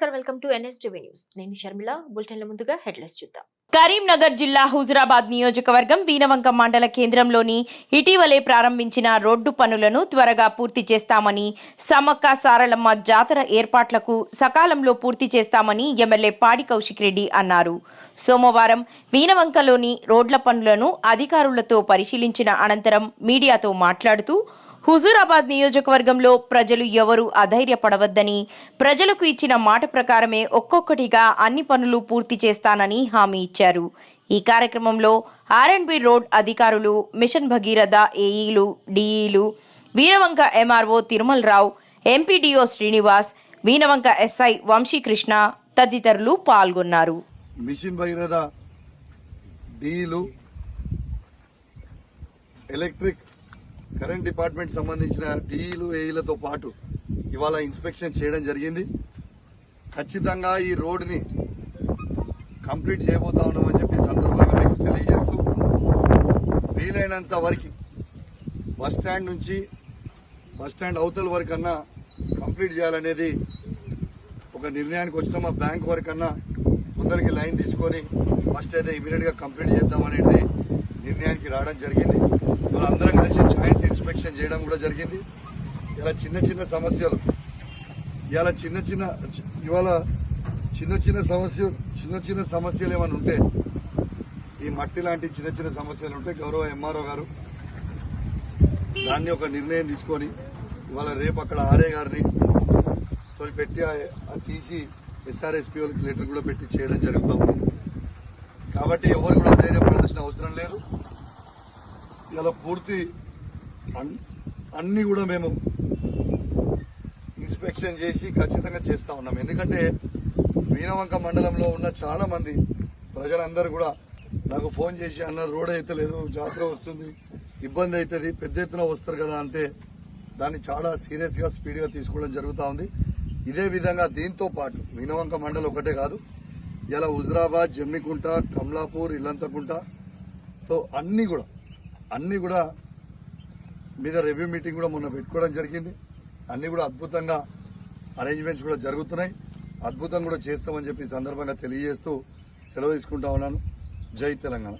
నమస్కారం. Welcome to NSTV news. నేను షర్మిల. బులెటిన్ల ముందుగా హెడ్లైన్స్ చూద్దాం. కరీంనగర్ జిల్లా హుజురాబాద్ నియోజకవర్గం వీనవంక మండల కేంద్రంలోని ఇటీవలే ప్రారంభించిన రోడ్డు పనులను త్వరగా పూర్తి చేస్తామని సమక్క సారలమ్మ జాతర ఏర్పాట్లకు సకాలంలో పూర్తి చేస్తామని ఎమ్మెల్యే పాడి కౌశిక్ రెడ్డి అన్నారు. సోమవారం వీనవంకలోని రోడ్ల పనులను అధికారులతో పరిశీలించిన అనంతరం మీడియాతో మాట్లాడుతూ హుజూరాబాద్ నియోజకవర్గంలో ప్రజలు ఎవరూ అధైర్యపడవద్దని ప్రజలకు ఇచ్చిన మాట ప్రకారమే ఒక్కొక్కటిగా అన్ని పనులు పూర్తి చేస్తానని హామీ ఇచ్చారు. ఈ కార్యక్రమంలో ఆర్ఎండ్బి రోడ్ అధికారులు మిషన్ భగీరథ ఏఈలు డిఈలు Veeravanka MRO Tirumalarao MPDO Srinivas Veenavanka SI Vamsikrishna తదితరులు పాల్గొన్నారు. మిషన్ భగీరథ డీలు ఎలక్ట్రిక్ కరెంట్ డిపార్ట్మెంట్ సంబంధించిన డీలు ఏఈలతో పాటు ఇవాళ ఇన్స్పెక్షన్ చేయడం జరిగింది. ఖచ్చితంగా ఈ రోడ్ని కంప్లీట్ చేయబోతా ఉన్నామని చెప్పి సందర్భంగా మీకు తెలియజేస్తూ వీలైనంత వరకు బస్ స్టాండ్ నుంచి బస్ స్టాండ్ అవతల వరకు అన్నా కంప్లీట్ చేయాలనేది ఒక నిర్ణయానికి వచ్చిన. మా బ్యాంక్ వరకు అన్నా కొందరికి లైన్ తీసుకొని ఫస్ట్ అయితే ఇమీడియట్గా కంప్లీట్ చేద్దామనేది నిర్ణయానికి రావడం జరిగింది. వాళ్ళందరం అందరం కలిసి జాయింట్ ఇన్స్పెక్షన్ చేయడం కూడా జరిగింది. ఇలా చిన్న చిన్న సమస్యలు ఇలా చిన్న చిన్న ఇవాళ చిన్న చిన్న సమస్య చిన్న చిన్న సమస్యలు ఏమైనా ఉంటే ఈ మట్టి లాంటి చిన్న చిన్న సమస్యలు ఉంటే గౌరవ ఎంఆర్ఓ గారు దాన్ని ఒక నిర్ణయం తీసుకొని ఇవాళ రేపు అక్కడ ఆర్ఏ గారిని తోని పెట్టి అది తీసి ఎస్ఆర్ఎస్పీ వాళ్ళకి లెటర్ కూడా పెట్టి చేయడం జరుగుతూ ఉంది. కాబట్టి ఎవరు కూడా ధైర్యపడాల్సిన అవసరం లేదు. ఇలా పూర్తి అన్- అన్ని కూడా మేము ఇన్స్పెక్షన్ చేసి ఖచ్చితంగా చేస్తా ఉన్నాం. ఎందుకంటే వీణవంక మండలంలో ఉన్న చాలా మంది ప్రజలందరూ కూడా నాకు ఫోన్ చేసి అన్న రోడ్ అయితే లేదు జాతర వస్తుంది ఇబ్బంది అవుతుంది పెద్ద ఎత్తున వస్తారు కదా అంటే దాన్ని చాలా సీరియస్గా స్పీడ్గా తీసుకోవడం జరుగుతూ ఉంది. ఇదే విధంగా దీంతో పాటు వీణవంక మండలం ఒకటే కాదు ఇలా హుజరాబాద్ జమ్మికుంట కమలాపూర్ ఇల్లంతకుంటతో అన్నీ కూడా అన్నీ కూడా మీద రివ్యూ మీటింగ్ కూడా మొన్న పెట్టుకోవడం జరిగింది. అన్నీ కూడా అద్భుతంగా అరేంజ్మెంట్స్ కూడా జరుగుతున్నాయి. అద్భుతంగా కూడా చేస్తామని చెప్పి సందర్భంగా తెలియజేస్తూ సెలవు తీసుకుంటా ఉన్నాను. జై తెలంగాణ.